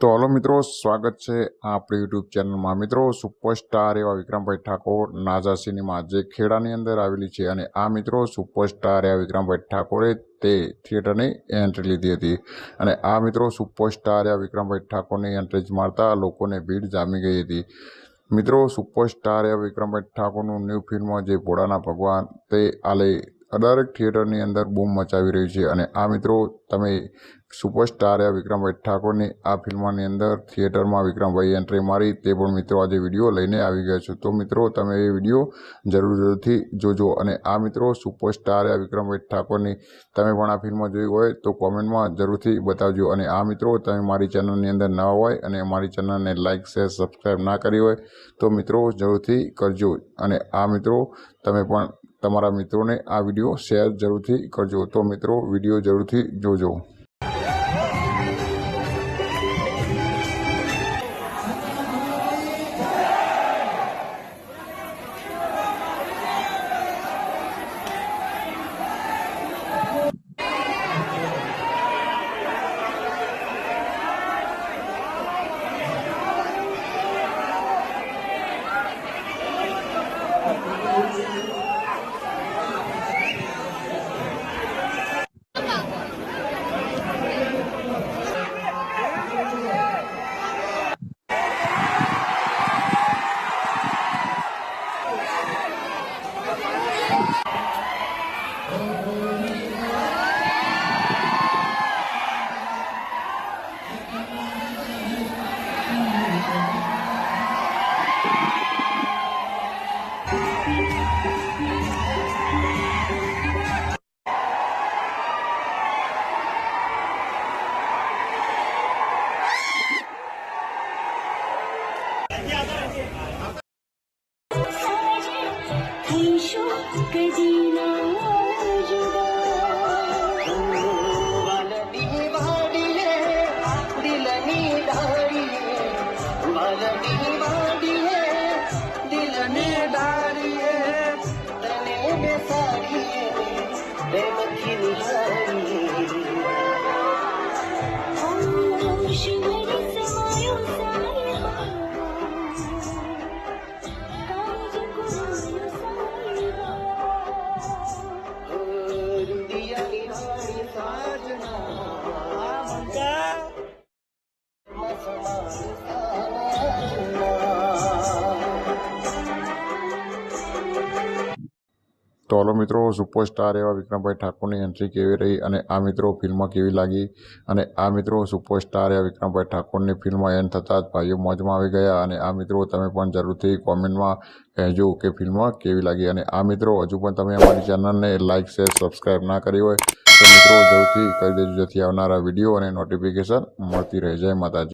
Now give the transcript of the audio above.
તો હલો મિત્રો, સ્વાગત છે આપણી યુટ્યુબ ચેનલમાં. મિત્રો, સુપરસ્ટાર એવા વિક્રમભાઈ ઠાકોર નાઝા સિનેમા જે ખેડાની અંદર આવેલી છે અને આ મિત્રો સુપરસ્ટાર એવા વિક્રમભાઈ ઠાકોરે તે થિયેટરની એન્ટ્રી લીધી હતી. અને આ મિત્રો સુપરસ્ટાર એવા વિક્રમભાઈ ઠાકોરની એન્ટ્રી મારતા લોકોને ભીડ જામી ગઈ હતી. મિત્રો, સુપરસ્ટાર એવા વિક્રમભાઈ ઠાકોરનું ન્યૂ ફિલ્મ જે ભોળાના ભગવાન તે આલે દરેક થિયેટરની અંદર બૂમ મચાવી રહ્યું છે અને આ મિત્રો તમે સુપરસ્ટાર એવા વિક્રમભાઈ ઠાકોરની, આ ફિલ્મની અંદર થિયેટરમાં વિક્રમભાઈ એન્ટ્રી મારી, તે પણ મિત્રો આજે વીડિયો લઈને આવી ગયા છું. તો મિત્રો, તમે એ વીડિયો જરૂર જરૂરથી જોજો અને આ મિત્રો સુપરસ્ટાર એવા વિક્રમભાઈ ઠાકોરની, તમે પણ આ ફિલ્મ જોઈ હોય તો કોમેન્ટમાં જરૂરથી બતાવજો. અને આ મિત્રો, તમે મારી ચેનલની અંદર ના હોય અને મારી ચેનલને લાઇક શેર સબસ્ક્રાઈબ ના કરી હોય તો મિત્રો જરૂરથી કરજો. અને આ મિત્રો, તમે પણ તમારા મિત્રોને આ વીડિયો શેર જરૂરથી કરજો. તો મિત્રો વીડિયો જરૂરથી જોજો. 黑日黑树，可知道我？Bye. તો હલો મિત્રો, સુપરસ્ટાર એવા વિક્રમભાઈ ઠાકોરની એન્ટ્રી કેવી રહી અને આ મિત્રો ફિલ્મ કેવી લાગી? અને આ મિત્રો સુપરસ્ટાર એવા વિક્રમભાઈ ઠાકોરની ફિલ્મ એન થતાં જ ભાઈઓ મોજમાં આવી ગયા અને આ મિત્રો તમે પણ જરૂરથી કોમેન્ટમાં કહેજો કે ફિલ્મ કેવી લાગી. અને આ મિત્રો હજુ પણ તમે અમારી ચેનલને લાઇક શેર સબસ્ક્રાઈબ ના કરી હોય તો મિત્રો જરૂરથી કરી દેજો, જેથી આવનારા વીડિયો અને નોટિફિકેશન મળતી રહે. જય માતાજી.